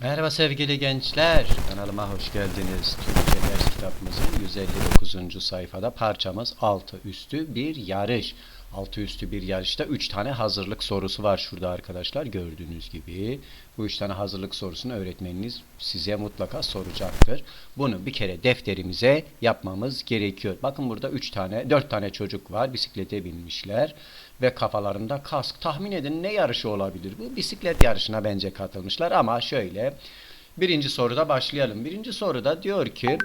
Merhaba sevgili gençler. Kanalıma hoş geldiniz. Türkçe ders kitabımızın 159. sayfada parçamız altı üstü bir yarış. Altı üstü bir yarışta 3 tane hazırlık sorusu var şurada arkadaşlar. Gördüğünüz gibi bu 3 tane hazırlık sorusunu öğretmeniniz size mutlaka soracaktır. Bunu bir kere defterimize yapmamız gerekiyor. Bakın burada 3 tane 4 tane çocuk var. Bisiklete binmişler ve kafalarında kask. Tahmin edin ne yarışı olabilir bu? Bisiklet yarışına bence katılmışlar ama şöyle birinci soruda başlayalım. Birinci soruda diyor ki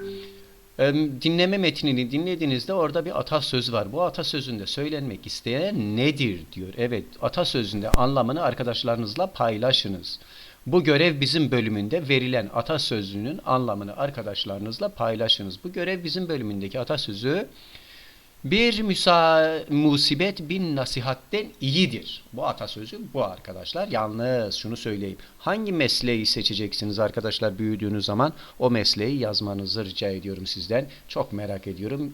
dinleme metnini dinlediğinizde orada bir atasözü var. Bu atasözünde söylenmek isteyen nedir diyor. Evet atasözünde anlamını arkadaşlarınızla paylaşınız. Bu görev bizim bölümünde verilen atasözünün anlamını arkadaşlarınızla paylaşınız. Bu görev bizim bölümündeki atasözü bir müsa musibet bin nasihatten iyidir. Bu atasözü bu arkadaşlar. Yalnız şunu söyleyeyim. Hangi mesleği seçeceksiniz arkadaşlar büyüdüğünüz zaman o mesleği yazmanızı rica ediyorum sizden. Çok merak ediyorum.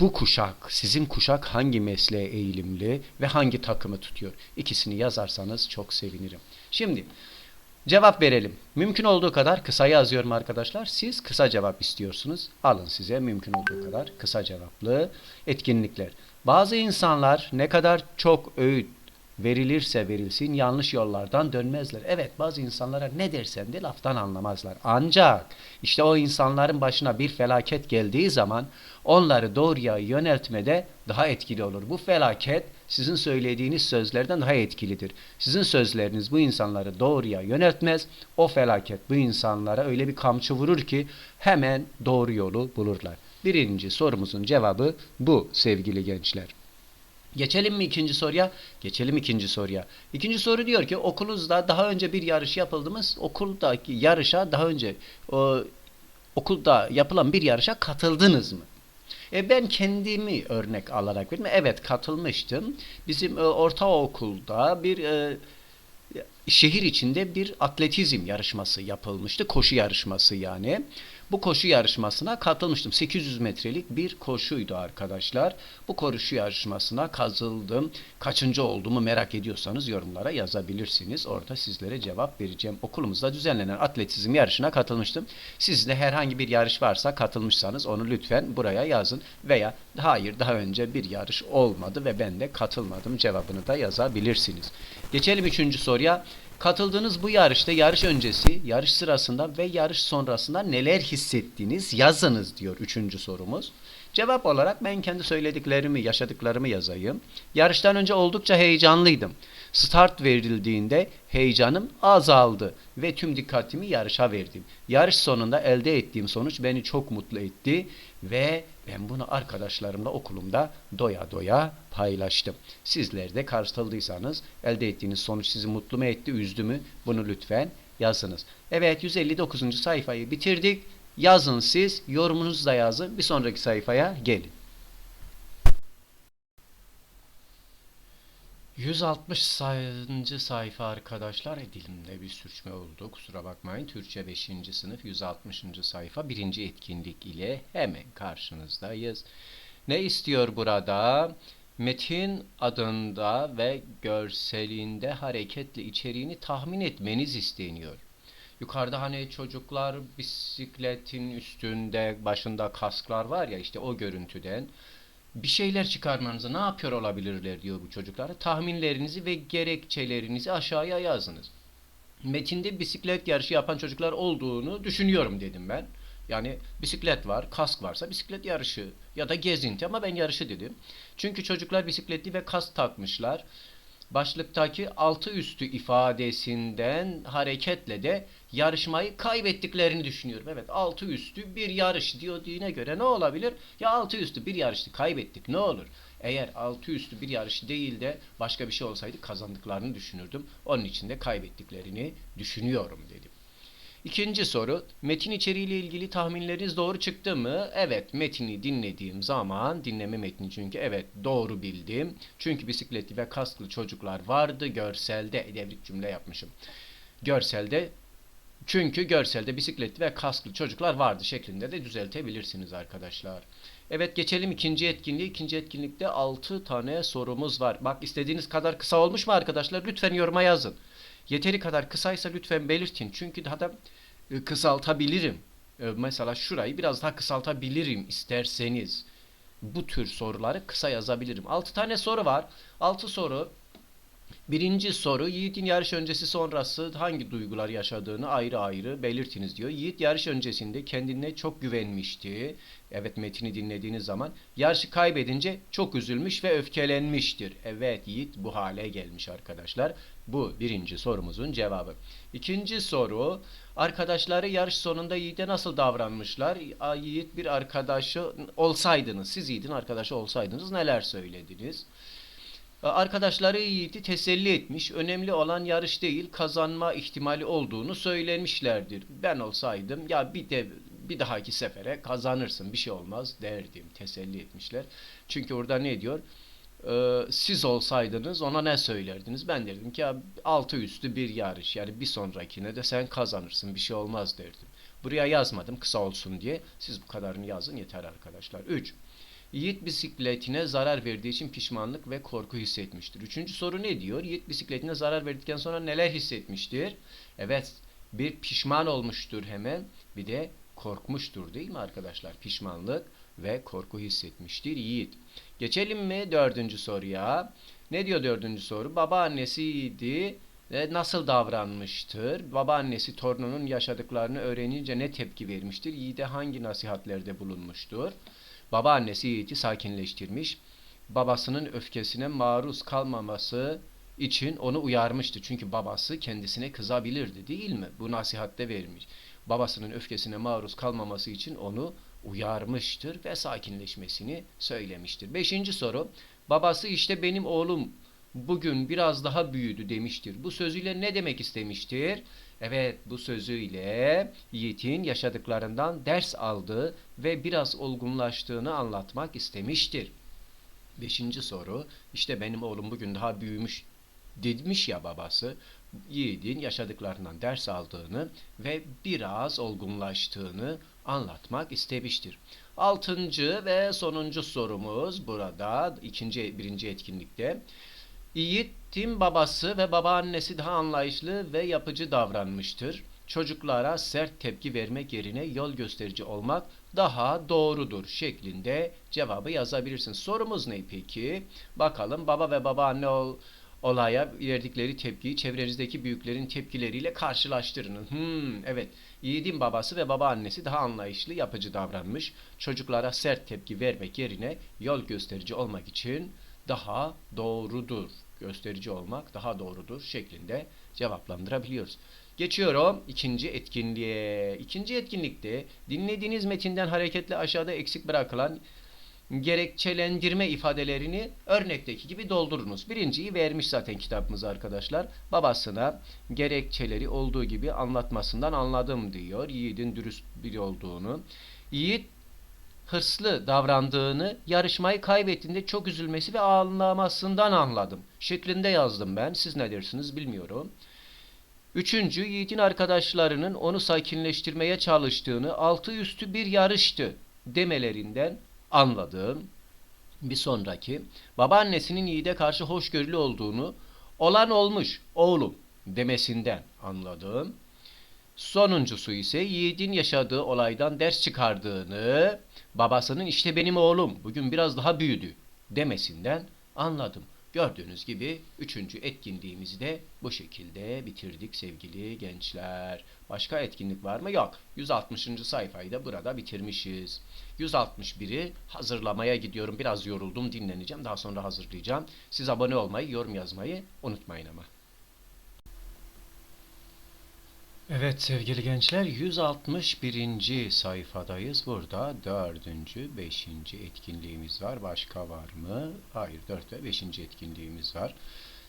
Bu kuşak, sizin kuşak hangi mesleğe eğilimli ve hangi takımı tutuyor? İkisini yazarsanız çok sevinirim. Şimdi Cevap verelim. Mümkün olduğu kadar kısa yazıyorum arkadaşlar. Siz kısa cevap istiyorsunuz. Alın size mümkün olduğu kadar kısa cevaplı etkinlikler. Bazı insanlar ne kadar çok öğüt verilirse verilsin yanlış yollardan dönmezler. Evet bazı insanlara ne dersen de laftan anlamazlar. Ancak işte o insanların başına bir felaket geldiği zaman onları doğruya yöneltmede daha etkili olur. Bu felaket sizin söylediğiniz sözlerden daha etkilidir. Sizin sözleriniz bu insanları doğruya yöneltmez. O felaket bu insanlara öyle bir kamçı vurur ki hemen doğru yolu bulurlar. Birinci sorumuzun cevabı bu sevgili gençler. Geçelim mi ikinci soruya? Geçelim ikinci soruya. İkinci soru diyor ki okulunuzda daha önce bir yarış yapıldı? Okuldaki yarışa daha önce o, okulda yapılan bir yarışa katıldınız mı? E ben kendimi örnek alarak verdim. Evet katılmıştım. Bizim e, ortaokulda bir e, şehir içinde bir atletizm yarışması yapılmıştı. Koşu yarışması yani. Bu koşu yarışmasına katılmıştım. 800 metrelik bir koşuydu arkadaşlar. Bu koşu yarışmasına kazıldım. Kaçıncı olduğumu merak ediyorsanız yorumlara yazabilirsiniz. Orada sizlere cevap vereceğim. Okulumuzda düzenlenen atletizm yarışına katılmıştım. Sizde herhangi bir yarış varsa katılmışsanız onu lütfen buraya yazın. Veya hayır daha önce bir yarış olmadı ve ben de katılmadım cevabını da yazabilirsiniz. Geçelim üçüncü soruya. Katıldığınız bu yarışta yarış öncesi, yarış sırasında ve yarış sonrasında neler hissettiniz yazınız diyor üçüncü sorumuz. Cevap olarak ben kendi söylediklerimi, yaşadıklarımı yazayım. Yarıştan önce oldukça heyecanlıydım. Start verildiğinde heyecanım azaldı ve tüm dikkatimi yarışa verdim. Yarış sonunda elde ettiğim sonuç beni çok mutlu etti ve ben bunu arkadaşlarımla okulumda doya doya paylaştım. Sizler de katıldıysanız elde ettiğiniz sonuç sizi mutlu mu etti, üzdü mü? Bunu lütfen yazınız. Evet 159. sayfayı bitirdik. Yazın siz, yorumunuzu da yazın. Bir sonraki sayfaya gelin. 160 sayıncı sayfa arkadaşlar dilimde bir sürçme oldu. Kusura bakmayın. Türkçe 5. sınıf 160. sayfa 1. etkinlik ile hemen karşınızdayız. Ne istiyor burada? Metin adında ve görselinde hareketli içeriğini tahmin etmeniz isteniyor. Yukarıda hani çocuklar bisikletin üstünde başında kasklar var ya işte o görüntüden bir şeyler çıkarmanızı ne yapıyor olabilirler diyor bu çocuklara. Tahminlerinizi ve gerekçelerinizi aşağıya yazınız. Metinde bisiklet yarışı yapan çocuklar olduğunu düşünüyorum dedim ben. Yani bisiklet var, kask varsa bisiklet yarışı ya da gezinti ama ben yarışı dedim. Çünkü çocuklar bisikletli ve kask takmışlar. Başlıktaki altı üstü ifadesinden hareketle de yarışmayı kaybettiklerini düşünüyorum. Evet altı üstü bir yarış diyor dine göre ne olabilir? Ya altı üstü bir yarıştı kaybettik ne olur? Eğer altı üstü bir yarış değil de başka bir şey olsaydı kazandıklarını düşünürdüm. Onun için de kaybettiklerini düşünüyorum dedim. İkinci soru, metin içeriğiyle ilgili tahminleriniz doğru çıktı mı? Evet, metini dinlediğim zaman, dinleme metni çünkü evet doğru bildim. Çünkü bisikletli ve kasklı çocuklar vardı, görselde, devrik cümle yapmışım. Görselde, çünkü görselde bisikletli ve kasklı çocuklar vardı şeklinde de düzeltebilirsiniz arkadaşlar. Evet geçelim ikinci etkinliğe. İkinci etkinlikte 6 tane sorumuz var. Bak istediğiniz kadar kısa olmuş mu arkadaşlar? Lütfen yoruma yazın. Yeteri kadar kısaysa lütfen belirtin. Çünkü daha da e, kısaltabilirim. E, Mesela şurayı biraz daha kısaltabilirim isterseniz. Bu tür soruları kısa yazabilirim. 6 tane soru var. 6 soru Birinci soru Yiğit'in yarış öncesi sonrası hangi duygular yaşadığını ayrı ayrı belirtiniz diyor. Yiğit yarış öncesinde kendine çok güvenmişti. Evet metini dinlediğiniz zaman yarışı kaybedince çok üzülmüş ve öfkelenmiştir. Evet Yiğit bu hale gelmiş arkadaşlar. Bu birinci sorumuzun cevabı. İkinci soru arkadaşları yarış sonunda Yiğit'e nasıl davranmışlar? Yiğit bir arkadaşı olsaydınız, siz Yiğit'in arkadaşı olsaydınız neler söylediniz? Arkadaşları Yiğit'i teselli etmiş. Önemli olan yarış değil, kazanma ihtimali olduğunu söylemişlerdir. Ben olsaydım ya bir de bir dahaki sefere kazanırsın, bir şey olmaz derdim. Teselli etmişler. Çünkü orada ne diyor? Ee, siz olsaydınız ona ne söylerdiniz? Ben derdim ki ya altı üstü bir yarış. Yani bir sonrakine de sen kazanırsın, bir şey olmaz derdim. Buraya yazmadım kısa olsun diye. Siz bu kadarını yazın yeter arkadaşlar. 3. Yiğit bisikletine zarar verdiği için pişmanlık ve korku hissetmiştir. Üçüncü soru ne diyor? Yiğit bisikletine zarar verdikten sonra neler hissetmiştir? Evet, bir pişman olmuştur hemen. Bir de korkmuştur değil mi arkadaşlar? Pişmanlık ve korku hissetmiştir Yiğit. Geçelim mi dördüncü soruya? Ne diyor dördüncü soru? Babaannesiydi ve nasıl davranmıştır? Babaannesi torununun yaşadıklarını öğrenince ne tepki vermiştir? Yiğit'e hangi nasihatlerde bulunmuştur? Babaannesi Yiğit'i sakinleştirmiş. Babasının öfkesine maruz kalmaması için onu uyarmıştı. Çünkü babası kendisine kızabilirdi değil mi? Bu nasihatte vermiş. Babasının öfkesine maruz kalmaması için onu uyarmıştır ve sakinleşmesini söylemiştir. Beşinci soru. Babası işte benim oğlum bugün biraz daha büyüdü demiştir. Bu sözüyle ne demek istemiştir? Evet bu sözüyle Yiğit'in yaşadıklarından ders aldığı ve biraz olgunlaştığını anlatmak istemiştir. Beşinci soru işte benim oğlum bugün daha büyümüş demiş ya babası. Yiğit'in yaşadıklarından ders aldığını ve biraz olgunlaştığını anlatmak istemiştir. Altıncı ve sonuncu sorumuz burada ikinci birinci etkinlikte. Yiğit'in babası ve babaannesi daha anlayışlı ve yapıcı davranmıştır. Çocuklara sert tepki vermek yerine yol gösterici olmak daha doğrudur şeklinde cevabı yazabilirsin. Sorumuz ne peki? Bakalım baba ve babaanne ol, olaya verdikleri tepkiyi çevrenizdeki büyüklerin tepkileriyle karşılaştırın. Hmm, evet. Yiğit'in babası ve babaannesi daha anlayışlı, yapıcı davranmış. Çocuklara sert tepki vermek yerine yol gösterici olmak için daha doğrudur. Gösterici olmak daha doğrudur şeklinde cevaplandırabiliyoruz. Geçiyorum ikinci etkinliğe. İkinci etkinlikte dinlediğiniz metinden hareketle aşağıda eksik bırakılan gerekçelendirme ifadelerini örnekteki gibi doldurunuz. Birinciyi vermiş zaten kitabımız arkadaşlar. Babasına gerekçeleri olduğu gibi anlatmasından anladım diyor. Yiğit'in dürüst biri olduğunu. Yiğit hırslı davrandığını, yarışmayı kaybettiğinde çok üzülmesi ve ağlamasından anladım. Şeklinde yazdım ben. Siz ne dersiniz bilmiyorum. Üçüncü, Yiğit'in arkadaşlarının onu sakinleştirmeye çalıştığını, altı üstü bir yarıştı demelerinden anladığım. Bir sonraki, babaannesinin Yiğit'e karşı hoşgörülü olduğunu, olan olmuş oğlum demesinden anladığım. Sonuncusu ise Yiğit'in yaşadığı olaydan ders çıkardığını, babasının işte benim oğlum bugün biraz daha büyüdü demesinden anladım. Gördüğünüz gibi üçüncü etkinliğimizi de bu şekilde bitirdik sevgili gençler. Başka etkinlik var mı? Yok. 160. sayfayı da burada bitirmişiz. 161'i hazırlamaya gidiyorum. Biraz yoruldum dinleneceğim. Daha sonra hazırlayacağım. Siz abone olmayı, yorum yazmayı unutmayın ama. Evet sevgili gençler 161. sayfadayız. Burada 4. 5. etkinliğimiz var. Başka var mı? Hayır 4 ve 5. etkinliğimiz var.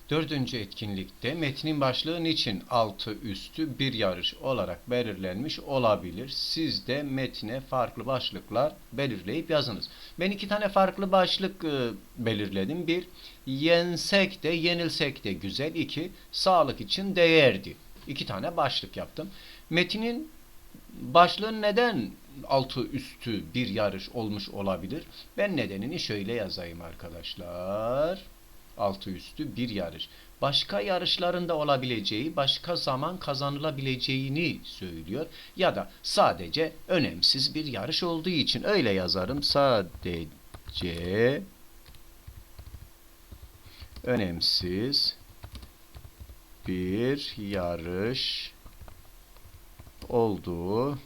Dördüncü etkinlikte metnin başlığı niçin altı üstü bir yarış olarak belirlenmiş olabilir. Siz de metne farklı başlıklar belirleyip yazınız. Ben iki tane farklı başlık e, belirledim. Bir, yensek de yenilsek de güzel. İki, sağlık için değerdi. İki tane başlık yaptım. Metinin başlığı neden altı üstü bir yarış olmuş olabilir? Ben nedenini şöyle yazayım arkadaşlar. Altı üstü bir yarış. başka yarışlarında olabileceği, başka zaman kazanılabileceğini söylüyor. Ya da sadece önemsiz bir yarış olduğu için öyle yazarım. Sadece önemsiz bir yarış olduğu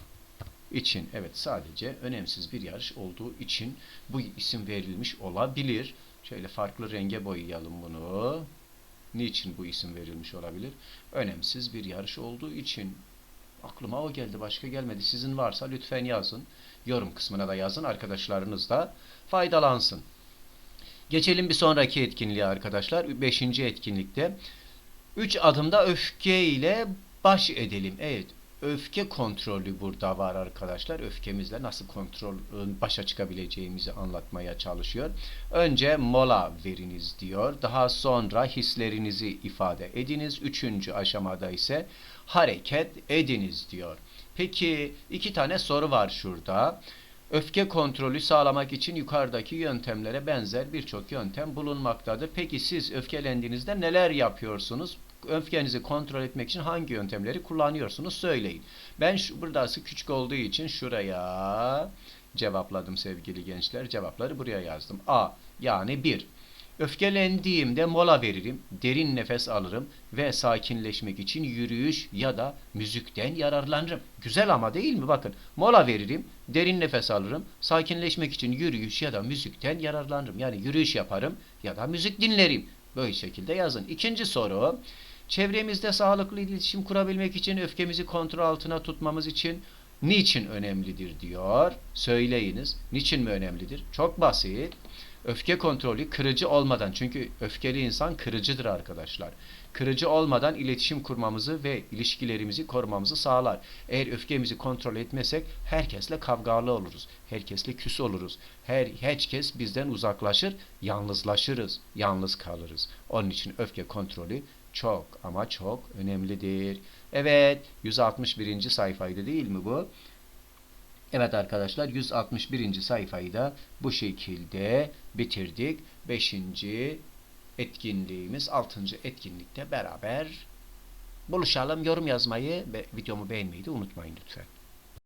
için evet sadece önemsiz bir yarış olduğu için bu isim verilmiş olabilir. Şöyle farklı renge boyayalım bunu. Niçin bu isim verilmiş olabilir? Önemsiz bir yarış olduğu için. Aklıma o geldi, başka gelmedi. Sizin varsa lütfen yazın. Yorum kısmına da yazın. Arkadaşlarınız da faydalansın. Geçelim bir sonraki etkinliğe arkadaşlar. Beşinci etkinlikte. Üç adımda öfke ile baş edelim. Evet, öfke kontrolü burada var arkadaşlar. Öfkemizle nasıl kontrol başa çıkabileceğimizi anlatmaya çalışıyor. Önce mola veriniz diyor. Daha sonra hislerinizi ifade ediniz. Üçüncü aşamada ise hareket ediniz diyor. Peki iki tane soru var şurada. Öfke kontrolü sağlamak için yukarıdaki yöntemlere benzer birçok yöntem bulunmaktadır. Peki siz öfkelendiğinizde neler yapıyorsunuz? Öfkenizi kontrol etmek için hangi yöntemleri kullanıyorsunuz söyleyin. Ben şu, buradası küçük olduğu için şuraya cevapladım sevgili gençler. Cevapları buraya yazdım. A yani 1. Öfkelendiğimde mola veririm, derin nefes alırım ve sakinleşmek için yürüyüş ya da müzikten yararlanırım. Güzel ama değil mi? Bakın mola veririm, derin nefes alırım, sakinleşmek için yürüyüş ya da müzikten yararlanırım. Yani yürüyüş yaparım ya da müzik dinlerim. Böyle şekilde yazın. İkinci soru. Çevremizde sağlıklı iletişim kurabilmek için öfkemizi kontrol altına tutmamız için niçin önemlidir diyor. Söyleyiniz. Niçin mi önemlidir? Çok basit. Öfke kontrolü kırıcı olmadan çünkü öfkeli insan kırıcıdır arkadaşlar. Kırıcı olmadan iletişim kurmamızı ve ilişkilerimizi korumamızı sağlar. Eğer öfkemizi kontrol etmesek herkesle kavgalı oluruz. Herkesle küs oluruz. Her herkes bizden uzaklaşır, yalnızlaşırız, yalnız kalırız. Onun için öfke kontrolü çok ama çok önemlidir. Evet, 161. sayfaydı değil mi bu? Evet arkadaşlar 161. sayfayı da bu şekilde bitirdik. 5. etkinliğimiz 6. etkinlikte beraber buluşalım. Yorum yazmayı ve videomu beğenmeyi de unutmayın lütfen.